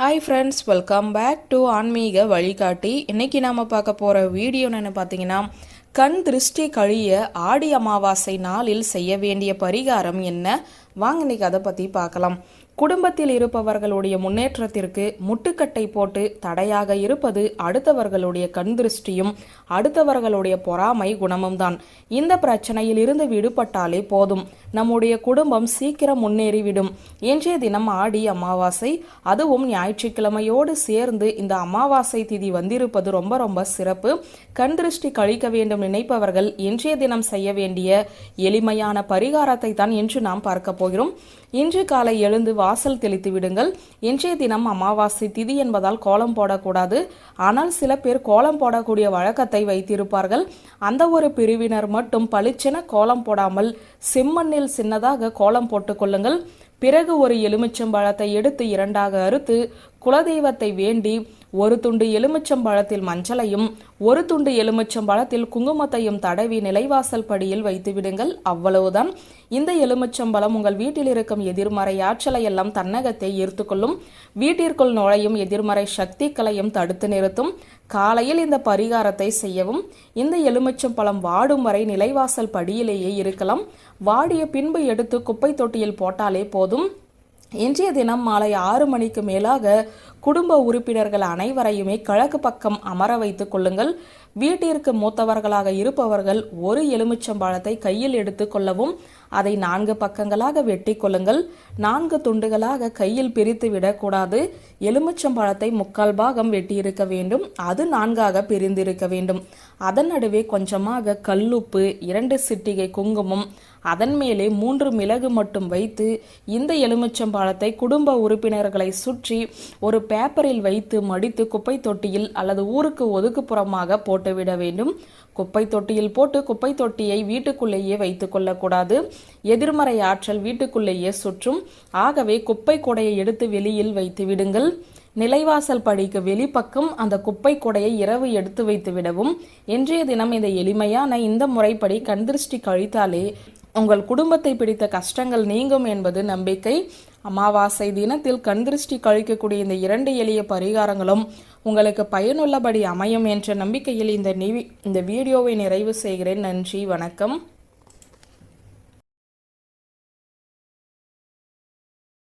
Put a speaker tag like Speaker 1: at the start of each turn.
Speaker 1: Hi friends welcome back to ஆன்மீக வழிகாட்டி. இன்னைக்கு நாம் பார்க்க போகிற வீடியோ என்னென்னு பார்த்தீங்கன்னா கண் திருஷ்டி கழிய ஆடி அமாவாசை நாளில் செய்ய வேண்டிய பரிகாரம் என்ன? வாங்க இன்னைக்கு அதை பற்றி பார்க்கலாம். குடும்பத்தில் இருப்பவர்களுடைய முன்னேற்றத்திற்கு முட்டுக்கட்டை போட்டு தடையாக இருப்பது அடுத்தவர்களுடைய கண் திருஷ்டியும் அடுத்தவர்களுடைய பொறாமை குணமும் தான் இந்த பிரச்சனையில் இருந்து விடுபட்டாலே போதும். நம்முடைய குடும்பம் சீக்கிரம் முன்னேறிவிடும். இன்றைய தினம் ஆடி அமாவாசை. அதுவும் ஞாயிற்றுக்கிழமையோடு சேர்ந்து இந்த அமாவாசை திதி வந்திருப்பது ரொம்ப ரொம்ப சிறப்பு. கண் திருஷ்டி கழிக்க வேண்டும் நினைப்பவர்கள் இன்றைய தினம் செய்ய வேண்டிய எளிமையான பரிகாரத்தை தான் இன்று நாம் பார்க்க போகிறோம். இன்று காலை எழுந்து வாசல் தெளித்து விடுங்கள். இன்றைய தினம் அமாவாசை திதி என்பதால் கோலம் போடக்கூடாது. ஆனால் சில பேர் கோலம் போடக்கூடிய வழக்கத்தை வைத்திருப்பார்கள். அந்த ஒரு பிரிவினர் மட்டும் பளிச்சென கோலம் போடாமல் செம்மண்ணில் சின்னதாக கோலம் போட்டுக் கொள்ளுங்கள். பிறகு ஒரு எலுமிச்சம்பழத்தை எடுத்து இரண்டாக அறுத்து குலதெய்வத்தை வேண்டி ஒரு துண்டு எலுமிச்சம்பழத்தில் மஞ்சளையும் ஒரு துண்டு எலுமிச்சம்பழத்தில் குங்குமத்தையும் தடவி நிலைவாசல் படியில் வைத்து விடுங்கள். அவ்வளவுதான். இந்த எலுமிச்சம்பழம் உங்கள் வீட்டில் இருக்கும் எதிர்மறை ஆற்றலை எல்லாம் தன்னகத்தை ஈர்த்துக்கொள்ளும் வீட்டிற்குள் நுழையும் எதிர்மறை சக்திகளையும் தடுத்து நிறுத்தும். காலையில் இந்த பரிகாரத்தை செய்யவும். இந்த எலுமிச்சம்பழம் வாடும் வரை நிலைவாசல் படியிலேயே இருக்கலாம். வாடிய பின்பு எடுத்து குப்பை தொட்டியில் போட்டாலே போதும். aldım. இன்றைய தினம் மாலை ஆறு மணிக்கு மேலாக குடும்ப உறுப்பினர்கள் அனைவரையுமே கிழக்கு பக்கம் அமர வைத்துக் கொள்ளுங்கள். வீட்டிற்கு மூத்தவர்களாக இருப்பவர்கள் ஒரு எலுமிச்சம்பழத்தை கையில் எடுத்து கொள்ளவும் அதை நான்கு பக்கங்களாக வெட்டி கொள்ளுங்கள். நான்கு துண்டுகளாக கையில் பிரித்து விடக்கூடாது. எலுமிச்சம்பழத்தை முக்கால் பாகம் வெட்டியிருக்க வேண்டும். அது நான்காக பிரிந்திருக்க வேண்டும். அதன் நடுவே கொஞ்சமாக கல்லுப்பு இரண்டு சிட்டிகை குங்குமம் அதன் மேலே மூன்று மிளகு மட்டும் வைத்து இந்த பாலத்தை குடும்ப உறுப்பினர்களை சுற்றி ஒரு பேப்பரில் வைத்து மடித்து குப்பை தொட்டியில் அல்லது ஊருக்கு ஒதுக்குப்புறமாக போட்டுவிட வேண்டும். குப்பை தொட்டியில் போட்டு குப்பை தொட்டியை வீட்டுக்குள்ளேயே வைத்து கொள்ளக்கூடாது. எதிர்மறை ஆற்றல் வீட்டுக்குள்ளேயே சுற்றும். ஆகவே குப்பை கொடையை எடுத்து வெளியில் வைத்து விடுங்கள். நிலைவாசல் படிக்கு வெளிப்பக்கம் அந்த குப்பை கொடையை இரவு எடுத்து வைத்து விடவும். இன்றைய தினம் இந்த எளிமையான இந்த முறைப்படி கண்திருஷ்டி கழித்தாலே உங்கள் குடும்பத்தை பிடித்த கஷ்டங்கள் நீங்கும் என்பது நம்பிக்கை. அமாவாசை தினத்தில் கண்திருஷ்டி கழிக்கக்கூடிய இந்த இரண்டு எளிய பரிகாரங்களும் உங்களுக்கு பயனுள்ளபடி அமையும் என்ற நம்பிக்கையில் இந்த இந்த வீடியோவை நிறைவு செய்கிறேன். நன்றி வணக்கம்.